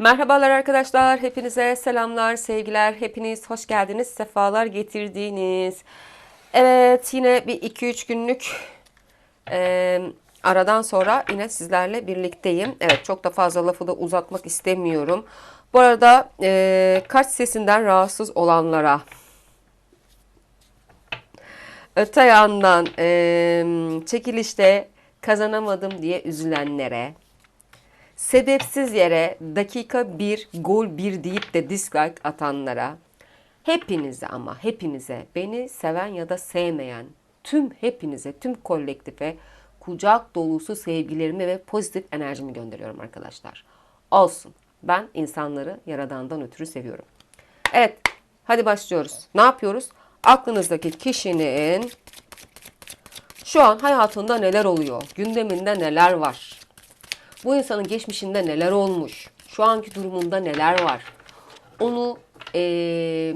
Merhabalar arkadaşlar, hepinize selamlar, sevgiler, hepiniz hoş geldiniz, sefalar getirdiniz. Evet, yine bir 2-3 günlük e, aradan sonra yine sizlerle birlikteyim. Evet, çok da fazla lafı da uzatmak istemiyorum. Bu arada e, kaç sesinden rahatsız olanlara, öte yandan e, çekilişte kazanamadım diye üzülenlere, sebepsiz yere dakika 1 gol 1 deyip de dislike atanlara hepinize ama hepinize beni seven ya da sevmeyen tüm hepinize tüm kolektife kucak dolusu sevgilerimi ve pozitif enerjimi gönderiyorum arkadaşlar. Olsun. Ben insanları yaradandan ötürü seviyorum. Evet. Hadi başlıyoruz. Ne yapıyoruz? Aklınızdaki kişinin şu an hayatında neler oluyor? Gündeminde neler var? Bu insanın geçmişinde neler olmuş? Şu anki durumunda neler var? Onu eee,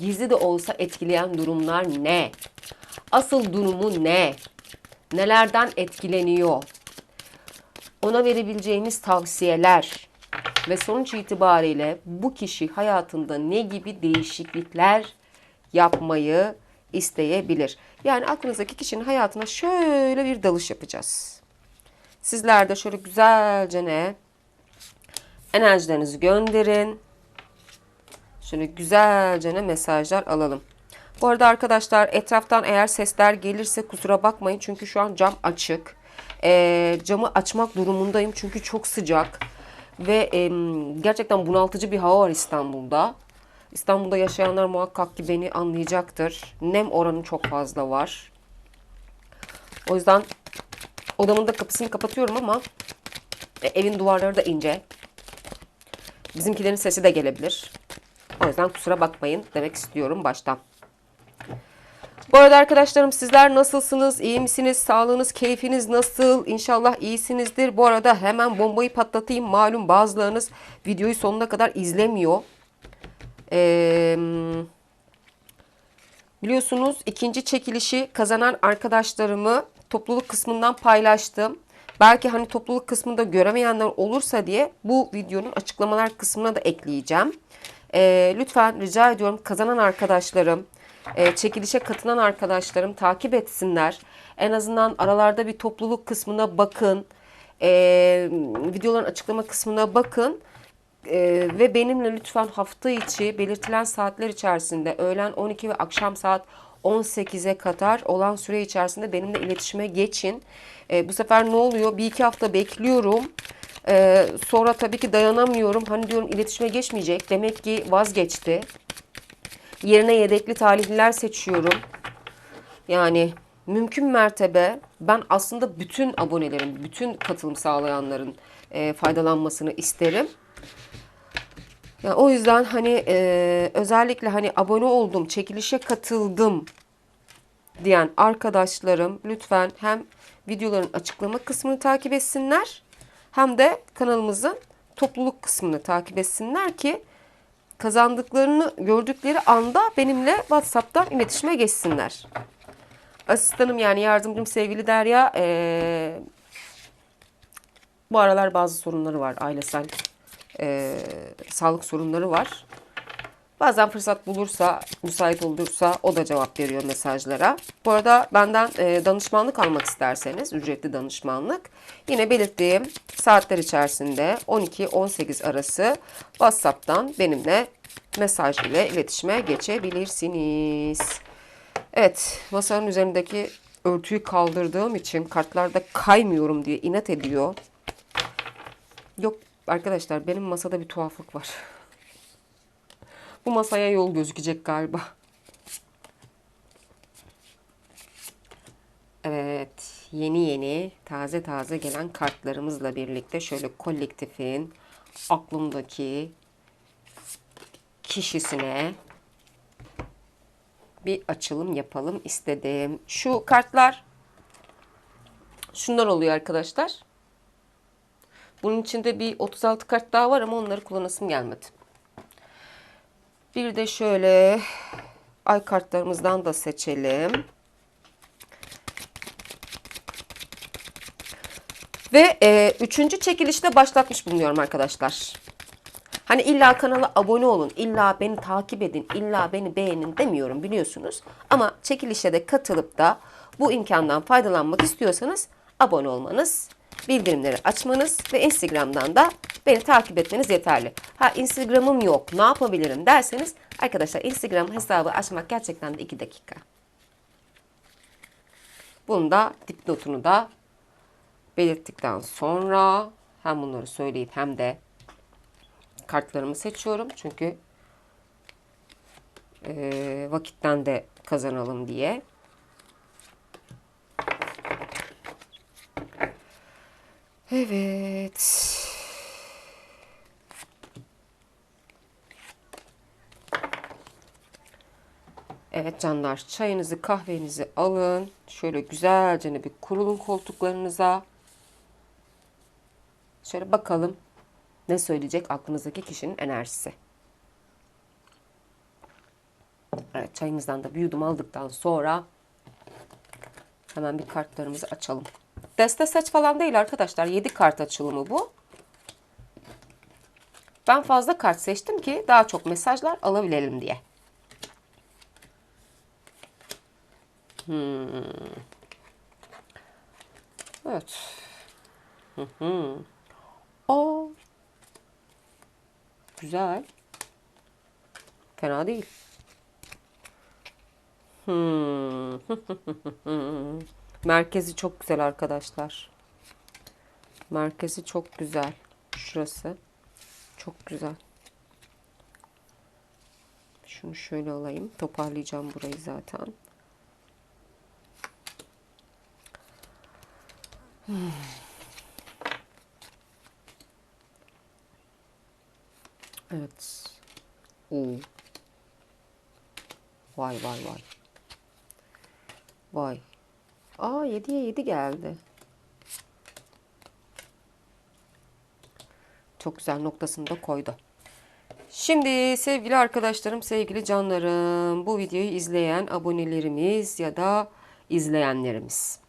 gizli de olsa etkileyen durumlar ne? Asıl durumu ne? Nelerden etkileniyor? Ona verebileceğimiz tavsiyeler ve sonuç itibariyle bu kişi hayatında ne gibi değişiklikler yapmayı isteyebilir? Yani aklınızdaki kişinin hayatına şöyle bir dalış yapacağız. Sizler de şöyle güzelce ne enerjilerinizi gönderin. Şöyle güzelce ne mesajlar alalım. Bu arada arkadaşlar etraftan eğer sesler gelirse kusura bakmayın. Çünkü şu an cam açık. Ee, camı açmak durumundayım çünkü çok sıcak. Ve em, gerçekten bunaltıcı bir hava var İstanbul'da. İstanbul'da yaşayanlar muhakkak ki beni anlayacaktır. Nem oranı çok fazla var. O yüzden Odamın da kapısını kapatıyorum ama e, evin duvarları da ince. Bizimkilerin sesi de gelebilir. O yüzden kusura bakmayın demek istiyorum baştan. Bu arada arkadaşlarım sizler nasılsınız? İyi misiniz? Sağlığınız, keyfiniz nasıl? İnşallah iyisinizdir. Bu arada hemen bombayı patlatayım. Malum bazılarınız videoyu sonuna kadar izlemiyor. Eee... Biliyorsunuz ikinci çekilişi kazanan arkadaşlarımı topluluk kısmından paylaştım. Belki hani topluluk kısmında göremeyenler olursa diye bu videonun açıklamalar kısmına da ekleyeceğim. Ee, lütfen rica ediyorum kazanan arkadaşlarım, e, çekilişe katılan arkadaşlarım takip etsinler. En azından aralarda bir topluluk kısmına bakın. Ee, videoların açıklama kısmına bakın. Ee, ve benimle lütfen hafta içi belirtilen saatler içerisinde öğlen 12 ve akşam saat 18'e kadar olan süre içerisinde benimle iletişime geçin. Ee, bu sefer ne oluyor? Bir iki hafta bekliyorum. Ee, sonra tabii ki dayanamıyorum. Hani diyorum iletişime geçmeyecek. Demek ki vazgeçti. Yerine yedekli talihliler seçiyorum. Yani mümkün mertebe ben aslında bütün abonelerin, bütün katılım sağlayanların e, faydalanmasını isterim. Ya o yüzden hani e, özellikle hani abone oldum, çekilişe katıldım diyen arkadaşlarım lütfen hem videoların açıklama kısmını takip etsinler hem de kanalımızın topluluk kısmını takip etsinler ki kazandıklarını gördükleri anda benimle WhatsApp'tan iletişime geçsinler. Asistanım yani yardımcım sevgili Derya e, bu aralar bazı sorunları var ailesel e, sağlık sorunları var. Bazen fırsat bulursa, müsait olursa o da cevap veriyor mesajlara. Bu arada benden e, danışmanlık almak isterseniz, ücretli danışmanlık, yine belirttiğim saatler içerisinde 12-18 arası WhatsApp'tan benimle mesaj ile iletişime geçebilirsiniz. Evet, masanın üzerindeki örtüyü kaldırdığım için kartlarda kaymıyorum diye inat ediyor. Yok arkadaşlar benim masada bir tuhaflık var. Bu masaya yol gözükecek galiba. Evet, yeni yeni, taze taze gelen kartlarımızla birlikte şöyle kolektifin aklımdaki kişisine bir açılım yapalım istedim. Şu kartlar şunlar oluyor arkadaşlar. Bunun içinde bir 36 kart daha var ama onları kullanasım gelmedi. Bir de şöyle ay kartlarımızdan da seçelim. Ve e, üçüncü çekilişte başlatmış bulunuyorum arkadaşlar. Hani illa kanala abone olun, illa beni takip edin, illa beni beğenin demiyorum biliyorsunuz. Ama çekilişe de katılıp da bu imkandan faydalanmak istiyorsanız abone olmanız, bildirimleri açmanız ve Instagram'dan da beni takip etmeniz yeterli. Ha Instagram'ım yok, ne yapabilirim derseniz arkadaşlar Instagram hesabı açmak gerçekten de 2 dakika. Bunu da dipnotunu da belirttikten sonra hem bunları söyleyip hem de kartlarımı seçiyorum. Çünkü e, vakitten de kazanalım diye. Evet. Evet canlar çayınızı kahvenizi alın. Şöyle güzelce bir kurulun koltuklarınıza. Şöyle bakalım ne söyleyecek aklınızdaki kişinin enerjisi. Evet çayımızdan da bir yudum aldıktan sonra hemen bir kartlarımızı açalım. Deste seç falan değil arkadaşlar. 7 kart açılımı bu. Ben fazla kart seçtim ki daha çok mesajlar alabilelim diye. Hmm. Evet. Hı. Aa. Güzel. Fena değil. Hmm. Merkezi çok güzel arkadaşlar. Merkezi çok güzel. Şurası. Çok güzel. Şunu şöyle alayım. Toparlayacağım burayı zaten. Hmm. Evet. Oo. Vay vay vay. Vay. Aa 7'ye 7 geldi. Çok güzel noktasını da koydu. Şimdi sevgili arkadaşlarım, sevgili canlarım, bu videoyu izleyen abonelerimiz ya da izleyenlerimiz.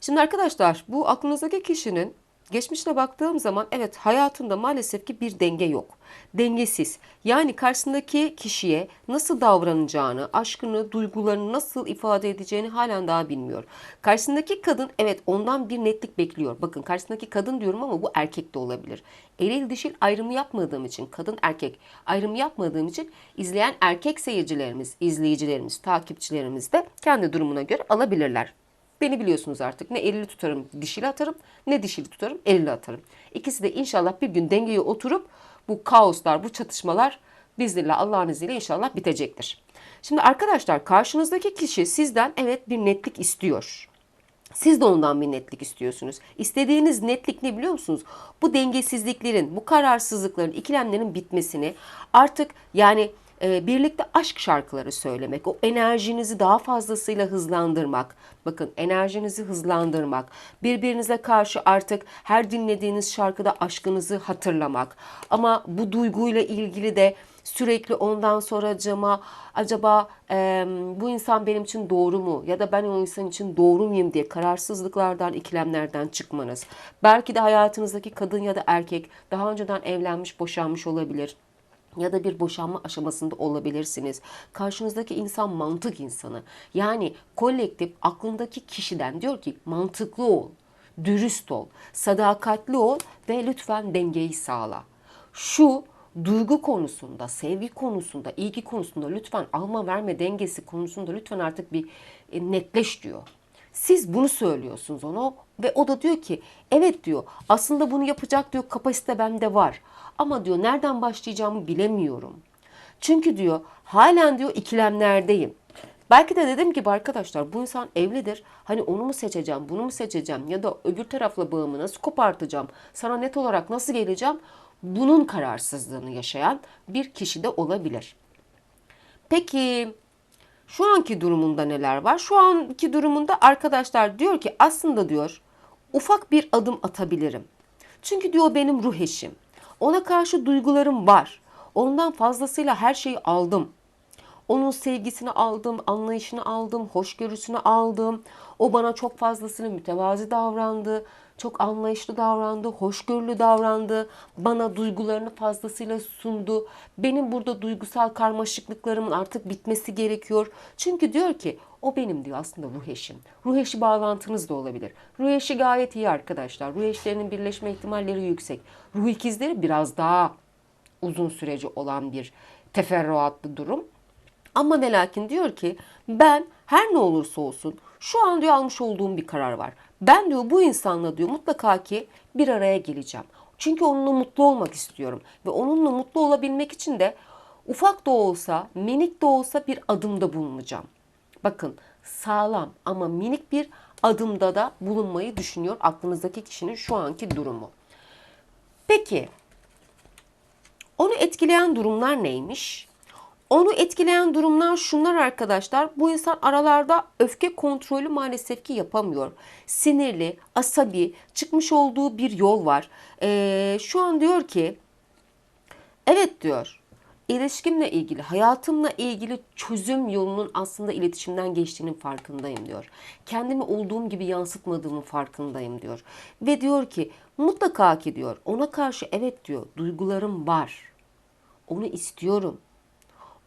Şimdi arkadaşlar bu aklınızdaki kişinin geçmişine baktığım zaman evet hayatında maalesef ki bir denge yok. Dengesiz. Yani karşısındaki kişiye nasıl davranacağını, aşkını, duygularını nasıl ifade edeceğini halen daha bilmiyor. Karşısındaki kadın evet ondan bir netlik bekliyor. Bakın karşısındaki kadın diyorum ama bu erkek de olabilir. Eril dişil ayrımı yapmadığım için, kadın erkek ayrımı yapmadığım için izleyen erkek seyircilerimiz, izleyicilerimiz, takipçilerimiz de kendi durumuna göre alabilirler. Beni biliyorsunuz artık. Ne erili tutarım dişili atarım ne dişili tutarım erili atarım. İkisi de inşallah bir gün dengeye oturup bu kaoslar, bu çatışmalar bizlerle Allah'ın izniyle inşallah bitecektir. Şimdi arkadaşlar karşınızdaki kişi sizden evet bir netlik istiyor. Siz de ondan bir netlik istiyorsunuz. İstediğiniz netlik ne biliyor musunuz? Bu dengesizliklerin, bu kararsızlıkların, ikilemlerin bitmesini artık yani birlikte aşk şarkıları söylemek, o enerjinizi daha fazlasıyla hızlandırmak. Bakın enerjinizi hızlandırmak, birbirinize karşı artık her dinlediğiniz şarkıda aşkınızı hatırlamak. Ama bu duyguyla ilgili de sürekli ondan sonra cama acaba e, bu insan benim için doğru mu ya da ben o insan için doğru muyum diye kararsızlıklardan, ikilemlerden çıkmanız. Belki de hayatınızdaki kadın ya da erkek daha önceden evlenmiş, boşanmış olabilir ya da bir boşanma aşamasında olabilirsiniz. Karşınızdaki insan mantık insanı. Yani kolektif aklındaki kişiden diyor ki mantıklı ol, dürüst ol, sadakatli ol ve lütfen dengeyi sağla. Şu duygu konusunda, sevgi konusunda, ilgi konusunda lütfen alma verme dengesi konusunda lütfen artık bir e, netleş diyor. Siz bunu söylüyorsunuz ona ve o da diyor ki evet diyor aslında bunu yapacak diyor kapasite bende var. Ama diyor nereden başlayacağımı bilemiyorum. Çünkü diyor halen diyor ikilemlerdeyim. Belki de dedim gibi arkadaşlar bu insan evlidir. Hani onu mu seçeceğim, bunu mu seçeceğim ya da öbür tarafla bağımı nasıl kopartacağım, sana net olarak nasıl geleceğim? Bunun kararsızlığını yaşayan bir kişi de olabilir. Peki şu anki durumunda neler var? Şu anki durumunda arkadaşlar diyor ki aslında diyor ufak bir adım atabilirim. Çünkü diyor benim ruh eşim. Ona karşı duygularım var. Ondan fazlasıyla her şeyi aldım. Onun sevgisini aldım, anlayışını aldım, hoşgörüsünü aldım. O bana çok fazlasını mütevazi davrandı. Çok anlayışlı davrandı, hoşgörülü davrandı, bana duygularını fazlasıyla sundu. Benim burada duygusal karmaşıklıklarımın artık bitmesi gerekiyor. Çünkü diyor ki o benim diyor aslında ruh eşim. Ruh eşi bağlantınız da olabilir. Ruh eşi gayet iyi arkadaşlar. Ruh eşlerinin birleşme ihtimalleri yüksek. Ruh ikizleri biraz daha uzun süreci olan bir teferruatlı durum. Ama ve lakin diyor ki ben her ne olursa olsun şu an diyor almış olduğum bir karar var. Ben diyor bu insanla diyor mutlaka ki bir araya geleceğim. Çünkü onunla mutlu olmak istiyorum. Ve onunla mutlu olabilmek için de ufak da olsa, minik de olsa bir adımda bulunacağım. Bakın sağlam ama minik bir adımda da bulunmayı düşünüyor aklınızdaki kişinin şu anki durumu. Peki onu etkileyen durumlar neymiş? Onu etkileyen durumlar şunlar arkadaşlar. Bu insan aralarda öfke kontrolü maalesef ki yapamıyor. Sinirli, asabi, çıkmış olduğu bir yol var. Ee, şu an diyor ki, evet diyor, ilişkimle ilgili, hayatımla ilgili çözüm yolunun aslında iletişimden geçtiğinin farkındayım diyor. Kendimi olduğum gibi yansıtmadığımın farkındayım diyor. Ve diyor ki mutlaka ki diyor ona karşı evet diyor duygularım var. Onu istiyorum.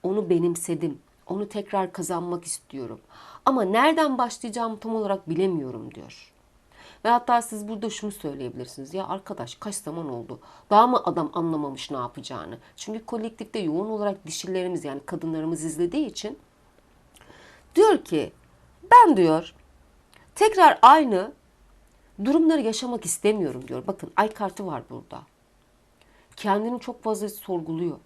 Onu benimsedim. Onu tekrar kazanmak istiyorum. Ama nereden başlayacağımı tam olarak bilemiyorum diyor. Ve hatta siz burada şunu söyleyebilirsiniz. Ya arkadaş kaç zaman oldu? Daha mı adam anlamamış ne yapacağını? Çünkü kolektifte yoğun olarak dişilerimiz yani kadınlarımız izlediği için diyor ki ben diyor tekrar aynı durumları yaşamak istemiyorum diyor. Bakın ay kartı var burada. Kendini çok fazla sorguluyor.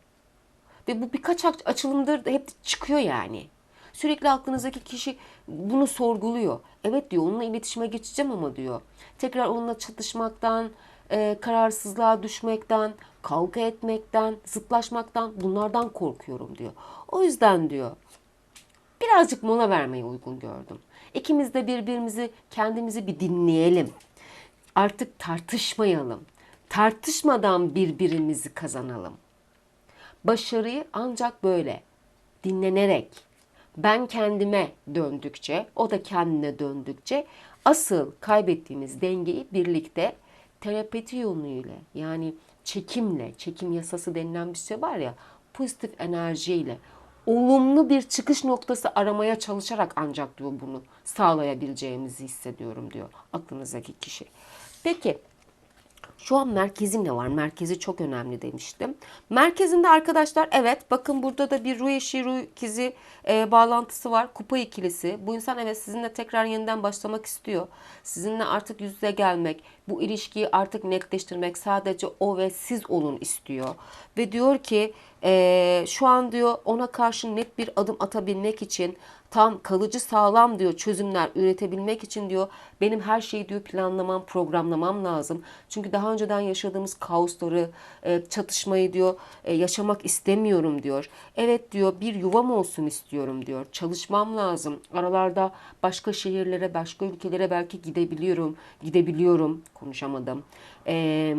Ve bu birkaç açılımdır hep çıkıyor yani. Sürekli aklınızdaki kişi bunu sorguluyor. Evet diyor onunla iletişime geçeceğim ama diyor. Tekrar onunla çatışmaktan, e, kararsızlığa düşmekten, kavga etmekten, zıplaşmaktan bunlardan korkuyorum diyor. O yüzden diyor birazcık mola vermeyi uygun gördüm. İkimiz de birbirimizi kendimizi bir dinleyelim. Artık tartışmayalım. Tartışmadan birbirimizi kazanalım. Başarıyı ancak böyle dinlenerek ben kendime döndükçe, o da kendine döndükçe asıl kaybettiğimiz dengeyi birlikte telepati yoluyla yani çekimle, çekim yasası denilen bir şey var ya, pozitif enerjiyle olumlu bir çıkış noktası aramaya çalışarak ancak diyor bunu sağlayabileceğimizi hissediyorum diyor aklınızdaki kişi. Peki şu an merkezin ne var? Merkezi çok önemli demiştim. Merkezinde arkadaşlar evet bakın burada da bir ruh eşi ruh ikizi e, bağlantısı var. Kupa ikilisi. Bu insan evet sizinle tekrar yeniden başlamak istiyor. Sizinle artık yüz yüze gelmek, bu ilişkiyi artık netleştirmek sadece o ve siz olun istiyor. Ve diyor ki e, şu an diyor ona karşı net bir adım atabilmek için tam kalıcı sağlam diyor çözümler üretebilmek için diyor benim her şeyi diyor planlamam programlamam lazım. Çünkü daha önceden yaşadığımız kaosları e, çatışmayı diyor e, yaşamak istemiyorum diyor. Evet diyor bir yuvam olsun istiyorum diyor. Çalışmam lazım. Aralarda başka şehirlere başka ülkelere belki gidebiliyorum. Gidebiliyorum konuşamadım. E,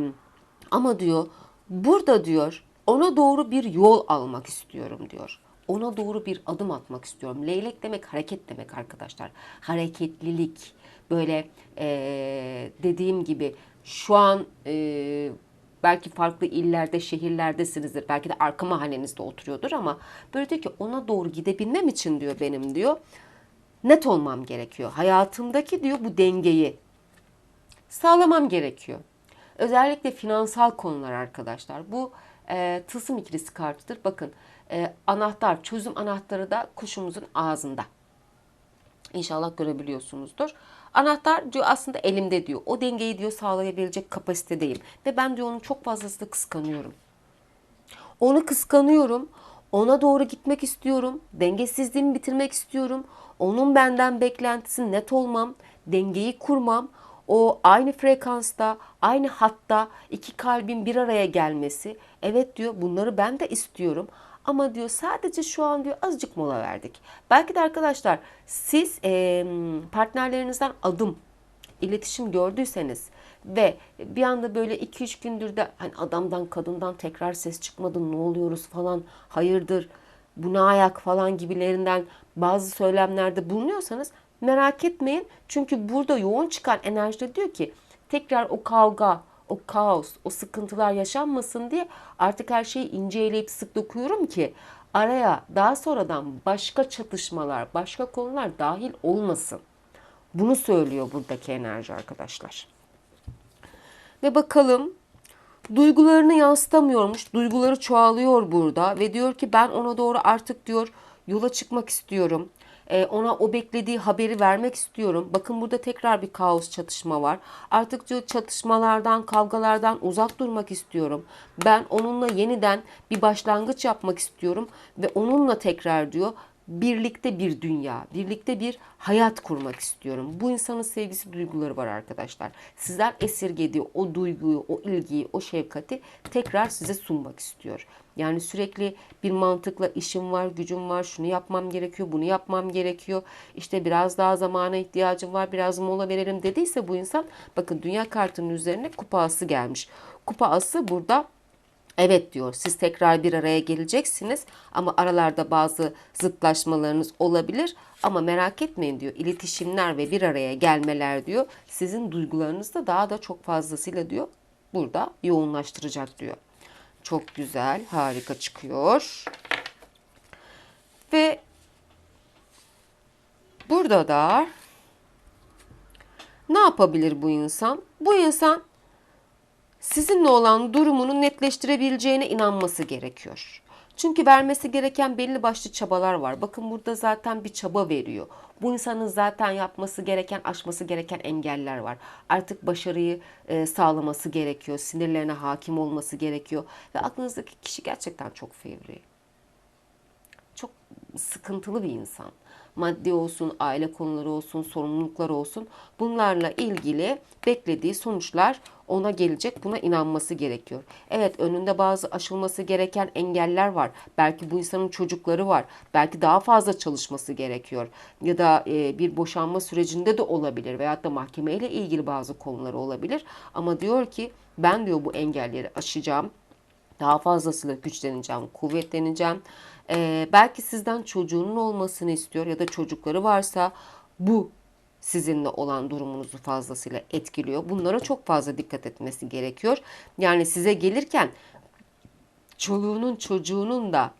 ama diyor burada diyor ona doğru bir yol almak istiyorum diyor ona doğru bir adım atmak istiyorum. Leylek demek hareket demek arkadaşlar. Hareketlilik. Böyle e, dediğim gibi şu an e, belki farklı illerde, şehirlerdesinizdir. Belki de arka mahallenizde oturuyordur ama böyle diyor ki ona doğru gidebilmem için diyor benim diyor. Net olmam gerekiyor. Hayatımdaki diyor bu dengeyi sağlamam gerekiyor. Özellikle finansal konular arkadaşlar. Bu e, tılsım ikilisi kartıdır. Bakın e, anahtar, çözüm anahtarı da kuşumuzun ağzında. İnşallah görebiliyorsunuzdur. Anahtar diyor aslında elimde diyor. O dengeyi diyor sağlayabilecek kapasitedeyim. Ve ben diyor onu çok fazlasıyla kıskanıyorum. Onu kıskanıyorum. Ona doğru gitmek istiyorum. Dengesizliğimi bitirmek istiyorum. Onun benden beklentisi net olmam. Dengeyi kurmam o aynı frekansta, aynı hatta iki kalbin bir araya gelmesi. Evet diyor bunları ben de istiyorum. Ama diyor sadece şu an diyor azıcık mola verdik. Belki de arkadaşlar siz e, partnerlerinizden adım, iletişim gördüyseniz ve bir anda böyle 2-3 gündür de hani adamdan kadından tekrar ses çıkmadı ne oluyoruz falan hayırdır bu ne ayak falan gibilerinden bazı söylemlerde bulunuyorsanız merak etmeyin. Çünkü burada yoğun çıkan enerjide diyor ki tekrar o kavga, o kaos, o sıkıntılar yaşanmasın diye artık her şeyi ince eleyip sık dokuyorum ki araya daha sonradan başka çatışmalar, başka konular dahil olmasın. Bunu söylüyor buradaki enerji arkadaşlar. Ve bakalım duygularını yansıtamıyormuş. Duyguları çoğalıyor burada ve diyor ki ben ona doğru artık diyor yola çıkmak istiyorum. Ee, ona o beklediği haberi vermek istiyorum. Bakın burada tekrar bir kaos çatışma var. Artık diyor çatışmalardan, kavgalardan uzak durmak istiyorum. Ben onunla yeniden bir başlangıç yapmak istiyorum ve onunla tekrar diyor birlikte bir dünya, birlikte bir hayat kurmak istiyorum. Bu insanın sevgisi, duyguları var arkadaşlar. Sizler esirgediği o duyguyu, o ilgiyi, o şefkati tekrar size sunmak istiyor. Yani sürekli bir mantıkla işim var, gücüm var, şunu yapmam gerekiyor, bunu yapmam gerekiyor. İşte biraz daha zamana ihtiyacım var, biraz mola verelim dediyse bu insan bakın dünya kartının üzerine kupa ası gelmiş. Kupa ası burada Evet diyor siz tekrar bir araya geleceksiniz ama aralarda bazı zıtlaşmalarınız olabilir ama merak etmeyin diyor iletişimler ve bir araya gelmeler diyor sizin duygularınızda daha da çok fazlasıyla diyor burada yoğunlaştıracak diyor. Çok güzel harika çıkıyor. Ve burada da ne yapabilir bu insan? Bu insan sizinle olan durumunu netleştirebileceğine inanması gerekiyor. Çünkü vermesi gereken belli başlı çabalar var. Bakın burada zaten bir çaba veriyor. Bu insanın zaten yapması gereken, aşması gereken engeller var. Artık başarıyı e, sağlaması gerekiyor. Sinirlerine hakim olması gerekiyor. Ve aklınızdaki kişi gerçekten çok fevri. Çok sıkıntılı bir insan maddi olsun, aile konuları olsun, sorumluluklar olsun bunlarla ilgili beklediği sonuçlar ona gelecek. Buna inanması gerekiyor. Evet önünde bazı aşılması gereken engeller var. Belki bu insanın çocukları var. Belki daha fazla çalışması gerekiyor. Ya da e, bir boşanma sürecinde de olabilir. Veyahut da mahkemeyle ilgili bazı konuları olabilir. Ama diyor ki ben diyor bu engelleri aşacağım. Daha fazlasıyla güçleneceğim, kuvvetleneceğim. Ee, belki sizden çocuğunun olmasını istiyor ya da çocukları varsa bu sizinle olan durumunuzu fazlasıyla etkiliyor. Bunlara çok fazla dikkat etmesi gerekiyor. Yani size gelirken çoluğunun çocuğunun da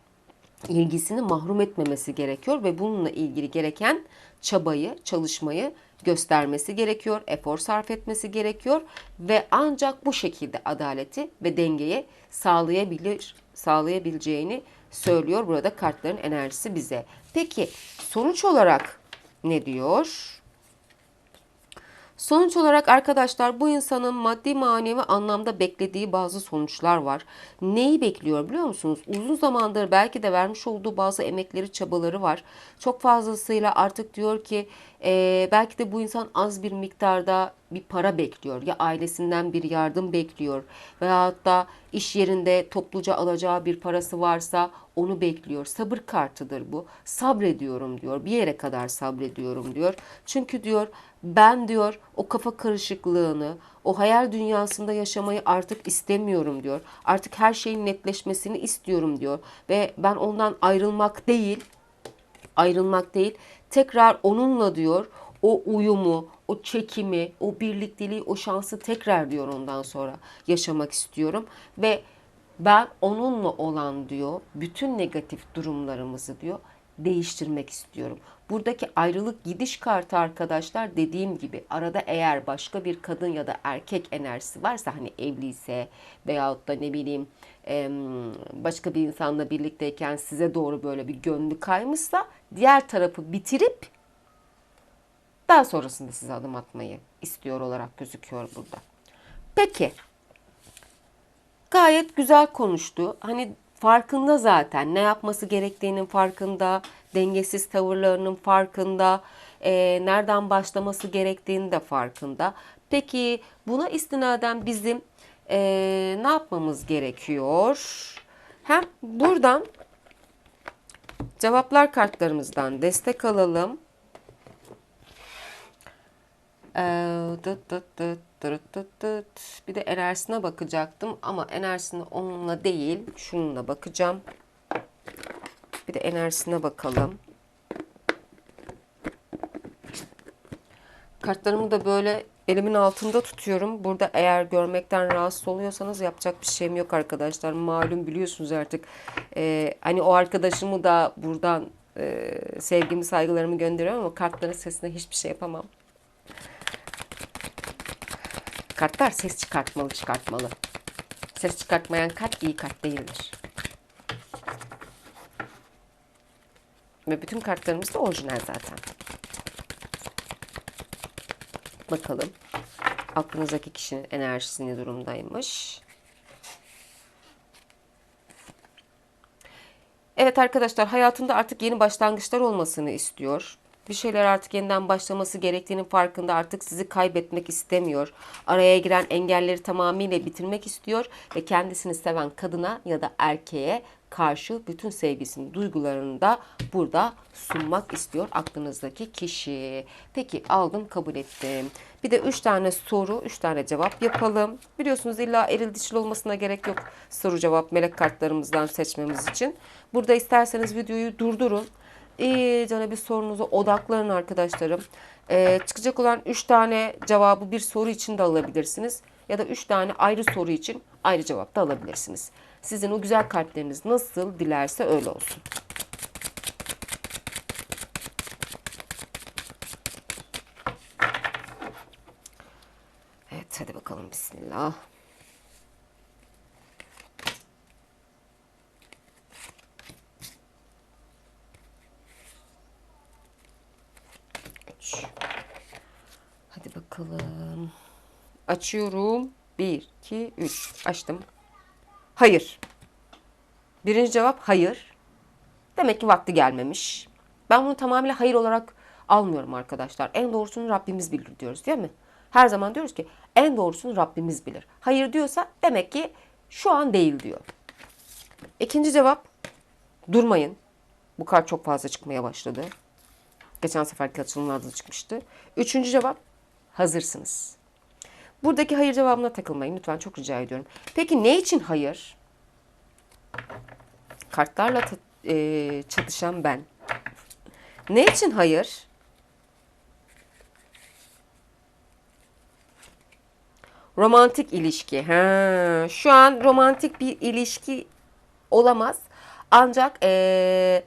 ilgisini mahrum etmemesi gerekiyor ve bununla ilgili gereken çabayı, çalışmayı göstermesi gerekiyor, efor sarf etmesi gerekiyor ve ancak bu şekilde adaleti ve dengeyi sağlayabilir, sağlayabileceğini söylüyor burada kartların enerjisi bize. Peki sonuç olarak ne diyor? Sonuç olarak arkadaşlar bu insanın maddi manevi anlamda beklediği bazı sonuçlar var. Neyi bekliyor biliyor musunuz? Uzun zamandır belki de vermiş olduğu bazı emekleri, çabaları var. Çok fazlasıyla artık diyor ki e, belki de bu insan az bir miktarda bir para bekliyor. Ya ailesinden bir yardım bekliyor. Veyahut da iş yerinde topluca alacağı bir parası varsa onu bekliyor. Sabır kartıdır bu. Sabrediyorum diyor. Bir yere kadar sabrediyorum diyor. Çünkü diyor ben diyor o kafa karışıklığını, o hayal dünyasında yaşamayı artık istemiyorum diyor. Artık her şeyin netleşmesini istiyorum diyor. Ve ben ondan ayrılmak değil, ayrılmak değil, tekrar onunla diyor o uyumu, o çekimi, o birlikteliği, o şansı tekrar diyor ondan sonra yaşamak istiyorum. Ve ben onunla olan diyor bütün negatif durumlarımızı diyor değiştirmek istiyorum. Buradaki ayrılık gidiş kartı arkadaşlar dediğim gibi arada eğer başka bir kadın ya da erkek enerjisi varsa hani evliyse veyahut da ne bileyim başka bir insanla birlikteyken size doğru böyle bir gönlü kaymışsa diğer tarafı bitirip daha sonrasında size adım atmayı istiyor olarak gözüküyor burada. Peki gayet güzel konuştu. Hani farkında zaten ne yapması gerektiğinin farkında, dengesiz tavırlarının farkında, e, nereden başlaması gerektiğini de farkında. Peki buna istinaden bizim e, ne yapmamız gerekiyor? Hem buradan cevaplar kartlarımızdan destek alalım. Ee. Bir de enerjisine bakacaktım ama enerjisine onunla değil şununla bakacağım. Bir de enerjisine bakalım. Kartlarımı da böyle elimin altında tutuyorum. Burada eğer görmekten rahatsız oluyorsanız yapacak bir şeyim yok arkadaşlar. Malum biliyorsunuz artık. Ee, hani o arkadaşımı da buradan e, sevgimi saygılarımı gönderiyorum ama kartların sesine hiçbir şey yapamam. Kartlar ses çıkartmalı çıkartmalı. Ses çıkartmayan kart iyi kart değildir. Ve bütün kartlarımız da orijinal zaten. Bakalım aklınızdaki kişinin enerjisi ne durumdaymış. Evet arkadaşlar hayatında artık yeni başlangıçlar olmasını istiyor. Bir şeyler artık yeniden başlaması gerektiğinin farkında artık sizi kaybetmek istemiyor. Araya giren engelleri tamamıyla bitirmek istiyor ve kendisini seven kadına ya da erkeğe karşı bütün sevgisini, duygularını da burada sunmak istiyor aklınızdaki kişi. Peki aldım, kabul ettim. Bir de 3 tane soru, 3 tane cevap yapalım. Biliyorsunuz illa eril dişil olmasına gerek yok soru cevap melek kartlarımızdan seçmemiz için. Burada isterseniz videoyu durdurun. İyice bir sorunuza odaklanın arkadaşlarım. Ee, çıkacak olan 3 tane cevabı bir soru için de alabilirsiniz. Ya da 3 tane ayrı soru için ayrı cevap da alabilirsiniz. Sizin o güzel kalpleriniz nasıl dilerse öyle olsun. Evet hadi bakalım bismillah. Hadi bakalım. Açıyorum. Bir, iki, üç. Açtım. Hayır. Birinci cevap hayır. Demek ki vakti gelmemiş. Ben bunu tamamıyla hayır olarak almıyorum arkadaşlar. En doğrusunu Rabbimiz bilir diyoruz değil mi? Her zaman diyoruz ki en doğrusunu Rabbimiz bilir. Hayır diyorsa demek ki şu an değil diyor. İkinci cevap durmayın. Bu kart çok fazla çıkmaya başladı. Geçen seferki açılımlarda da çıkmıştı. Üçüncü cevap hazırsınız. Buradaki hayır cevabına takılmayın lütfen çok rica ediyorum. Peki ne için hayır? Kartlarla e, çatışan ben. Ne için hayır? Romantik ilişki. Ha, şu an romantik bir ilişki olamaz. Ancak e,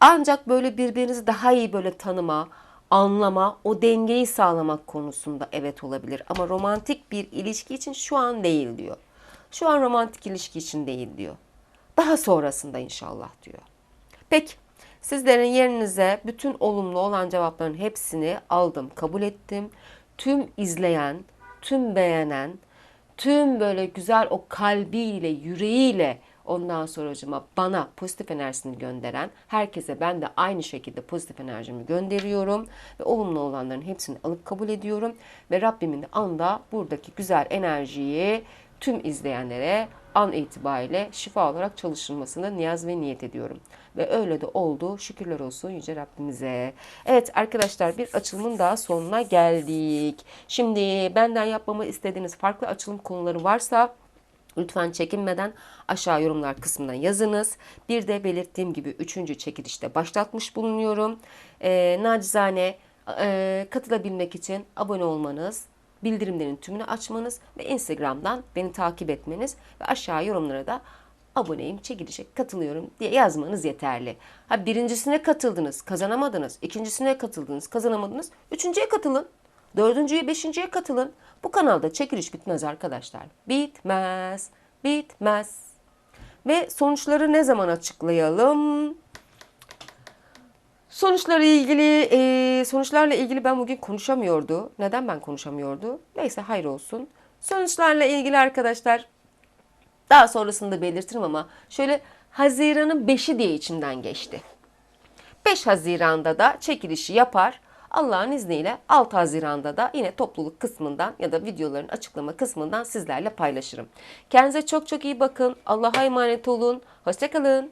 ancak böyle birbirinizi daha iyi böyle tanıma, anlama, o dengeyi sağlamak konusunda evet olabilir. Ama romantik bir ilişki için şu an değil diyor. Şu an romantik ilişki için değil diyor. Daha sonrasında inşallah diyor. Peki sizlerin yerinize bütün olumlu olan cevapların hepsini aldım, kabul ettim. Tüm izleyen, tüm beğenen, tüm böyle güzel o kalbiyle, yüreğiyle ondan sonracıma bana pozitif enerjisini gönderen herkese ben de aynı şekilde pozitif enerjimi gönderiyorum ve olumlu olanların hepsini alıp kabul ediyorum ve Rabbimin anda buradaki güzel enerjiyi tüm izleyenlere an itibariyle şifa olarak çalışılmasını niyaz ve niyet ediyorum. Ve öyle de oldu. Şükürler olsun Yüce Rabbimize. Evet arkadaşlar bir açılımın daha sonuna geldik. Şimdi benden yapmamı istediğiniz farklı açılım konuları varsa Lütfen çekinmeden aşağı yorumlar kısmına yazınız. Bir de belirttiğim gibi üçüncü çekilişte başlatmış bulunuyorum. Ee, nacizane e, katılabilmek için abone olmanız, bildirimlerin tümünü açmanız ve Instagram'dan beni takip etmeniz ve aşağı yorumlara da aboneyim, çekilişe katılıyorum diye yazmanız yeterli. Ha birincisine katıldınız, kazanamadınız. ikincisine katıldınız, kazanamadınız. Üçüncüye katılın. Dördüncüye, beşinciye katılın. Bu kanalda çekiliş bitmez arkadaşlar. Bitmez, bitmez. Ve sonuçları ne zaman açıklayalım? Sonuçlarla ilgili, e, sonuçlarla ilgili ben bugün konuşamıyordu. Neden ben konuşamıyordu? Neyse hayır olsun. Sonuçlarla ilgili arkadaşlar daha sonrasında belirtirim ama şöyle Haziran'ın 5'i diye içimden geçti. 5 Haziran'da da çekilişi yapar. Allah'ın izniyle 6 Haziran'da da yine topluluk kısmından ya da videoların açıklama kısmından sizlerle paylaşırım. Kendinize çok çok iyi bakın. Allah'a emanet olun. Hoşçakalın.